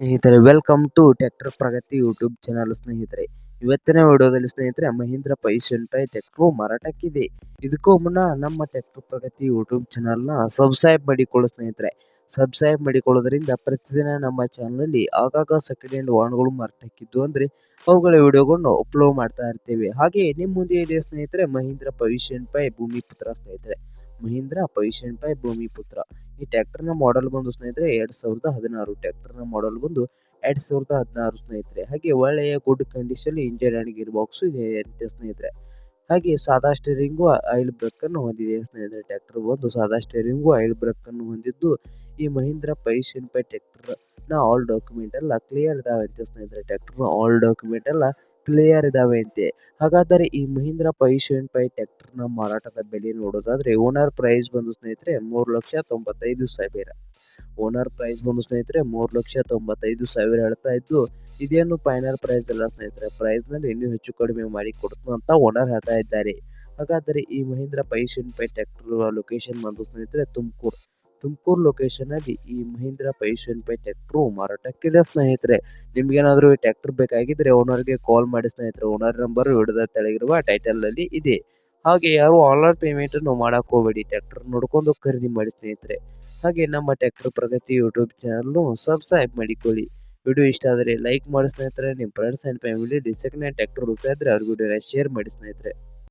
ಸ್ನೇಹಿತರೆ welcome to tractor Pragati YouTube channel ಸ್ನೇಹಿತರೆ. ಇವತ್ತಿನ ವಿಡಿಯೋದಲ್ಲಿ ಸ್ನೇಹಿತರೆ, ಮಹೀಂದ್ರ ಪೈಸನ್ ಪೈ ಟ್ರ್ಯಾಕ್ಟರ್ ಮಾರಾಟಕ್ಕಿದೆ. ಇದಕ್ಕೂ ಮುನ್ನ ನಮ್ಮ ಟ್ರ್ಯಾಕ್ಟರ್ ಪ್ರಗತಿ ಯೂಟ್ಯೂಬ್ ಚಾನಲ್ನ ಸಬ್ಸ್ಕ್ರೈಬ್ ಮಾಡಿಕೊಳ್ಳಿ ಸ್ನೇಹಿತರೆ. ಸಬ್ಸ್ಕ್ರೈಬ್ ಮಾಡಿಕೊಳ್ಳೋದ್ರಿಂದ ಪ್ರತಿದಿನ ನಮ್ಮ ಚಾನಲಲ್ಲಿ ಆಗಾಗ ಸೆಕೆಂಡ್ ಹ್ಯಾಂಡ್ ವಾಹನಗಳು ಮಾರಾಟಕ್ಕಿದ್ದು ಅಂದರೆ ಅವುಗಳ ವಿಡಿಯೋಗಳನ್ನು ಅಪ್ಲೋಡ್ ಮಾಡ್ತಾ ಇರ್ತೇವೆ. ಹಾಗೆ ನಿಮ್ಮ ಮುಂದೆ ಇದೆ ಸ್ನೇಹಿತರೆ, ಮಹೀಂದ್ರ ಪವಿಷನ್ ಪೈ ಭೂಮಿ ಪುತ್ರ ಸ್ನೇಹಿತರೆ. ಮಹೀಂದ್ರ ಪವಿಷನ್ ಪೈ ಭೂಮಿ ಈ ನ ಮಾಡೆಲ್ ಬಂದು ಸ್ನೇಹಿತರೆ ಎರಡ್ ಸಾವಿರದ ಹದಿನಾರು ಟ್ರ್ಯಾಕ್ಟರ್ನ ಮಾಡೆಲ್ ಬಂದು ಎರಡ್ ಸಾವಿರದ ಹದಿನಾರು ಸ್ನೇಹಿತರೆ. ಹಾಗೆ ಒಳ್ಳೆಯ good condition engine and gear box ಇದೆ ಅಂತ ಸ್ನೇಹಿತರೆ. ಹಾಗೆ ಸಾದಾ ಸ್ಟೇರಿಂಗು ಆಯಿಲ್ ಬ್ರೇಕ್ ಅನ್ನು ಹೊಂದಿದೆ ಸ್ನೇಹಿತರೆ. ಟ್ರ್ಯಾಕ್ಟರ್ ಬಂದು ಸಾದಾ ಸ್ಟೇರಿಂಗು ಆಯಿಲ್ ಬ್ರೇಕ್ ಅನ್ನು ಹೊಂದಿದ್ದು ಈ ಮಹೀಂದ್ರ ಪೈಶನ್ ಪೈ ಟ್ರ್ಯಾಕ್ಟರ್ನ ಆಲ್ ಡಾಕ್ಯುಮೆಂಟ್ ಎಲ್ಲ ಕ್ಲಿಯರ್ ಇದಾವೆ ಅಂತ ಸ್ನೇಹಿತರೆ. ಟ್ರ್ಯಾಕ್ಟರ್ ಆಲ್ ಡಾಕ್ಯುಮೆಂಟ್ ಎಲ್ಲ ಕ್ಲಿಯರ್ ಇದಾವೆ ಅಂತೆ. ಹಾಗಾದರೆ ಈ ಮಹೀಂದ್ರ ಪೈಶನ್ ಪೈ ಟ್ರ್ಯಾಕ್ಟರ್ನ ಮಾರಾಟದ ಬೆಲೆ ನೋಡೋದಾದ್ರೆ ಓನರ್ ಪ್ರೈಸ್ ಬಂದು ಸ್ನೇಹಿತರೆ ಮೂರು ಲಕ್ಷ ತೊಂಬತ್ತೈದು ಸಾವಿರ. ಓನರ್ ಪ್ರೈಸ್ ಬಂದು ಸ್ನೇಹಿತರೆ ಮೂರು ಲಕ್ಷ ತೊಂಬತ್ತೈದು ಸಾವಿರ ಹೇಳ್ತಾ ಇದ್ದು, ಇದೇನು ಫೈನಲ್ ಪ್ರೈಸ್ ಅಲ್ಲ ಸ್ನೇಹಿತರೆ. ಪ್ರೈಸ್ನಲ್ಲಿ ಇನ್ನೂ ಹೆಚ್ಚು ಕಡಿಮೆ ಮಾಡಿ ಕೊಡ್ತು ಅಂತ ಓನರ್ ಹೇಳ್ತಾ ಇದ್ದಾರೆ. ಹಾಗಾದರೆ ಈ ಮಹೀಂದ್ರ ಪೈಶನ್ ಪೈ ಟ್ರ್ಯಾಕ್ಟರ್ ಲೊಕೇಶನ್ ಬಂದು ಸ್ನೇಹಿತರೆ ತುಮಕೂರು. ತುಮಕೂರು ಲೊಕೇಶನ್ ಅಲ್ಲಿ ಈ ಮಹೀಂದ್ರ ಪೈಶನ್ ಪೈ ಟ್ರ್ಯಾಕ್ಟರ್ ಮಾರಾಟಕ್ಕಿದೆ, ಸ್ನೇಹಿತರೆ. ನಿಮ್ಗೇನಾದ್ರೂ ಈ ಟ್ರ್ಯಾಕ್ಟರ್ ಬೇಕಾಗಿದ್ರೆ ಓನರ್ಗೆ ಕಾಲ್ ಮಾಡಿ, ಸ್ನೇಹಿತರೆ. ಓನರ್ ನಂಬರ್ ಹಿಡಿದ ತೆಳಗಿರುವ ಟೈಟಲ್ ಅಲ್ಲಿ ಇದೆ. ಹಾಗೆ ಯಾರು ಆನ್ಲೈನ್ ಪೇಮೆಂಟ್ ಅನ್ನು ಮಾಡಕ್ ಹೋಗಬೇಡಿ ಟ್ರ್ಯಾಕ್ಟರ್ ನೋಡ್ಕೊಂಡು ಖರೀದಿ ಮಾಡಿ, ಸ್ನೇಹಿತರೆ. ಹಾಗೆ ನಮ್ಮ ಟ್ರ್ಯಾಕ್ಟರ್ ಪ್ರಗತಿ ಯೂಟ್ಯೂಬ್ ಚಾನಲ್ನು ಸಬ್ಸ್ಕ್ರೈಬ್ ಮಾಡಿಕೊಳ್ಳಿ. ವಿಡಿಯೋ ಇಷ್ಟ ಆದರೆ ಲೈಕ್ ಮಾಡಿ, ಸ್ನೇಹಿತರೆ. ನಿಮ್ಮ friends and family second tractor ಹುಡುಕ್ತಾ ಇದ್ರೆ ಅವ್ರಿಗೂ ಶೇರ್ ಮಾಡಿ, ಸ್ನೇಹಿತರೆ.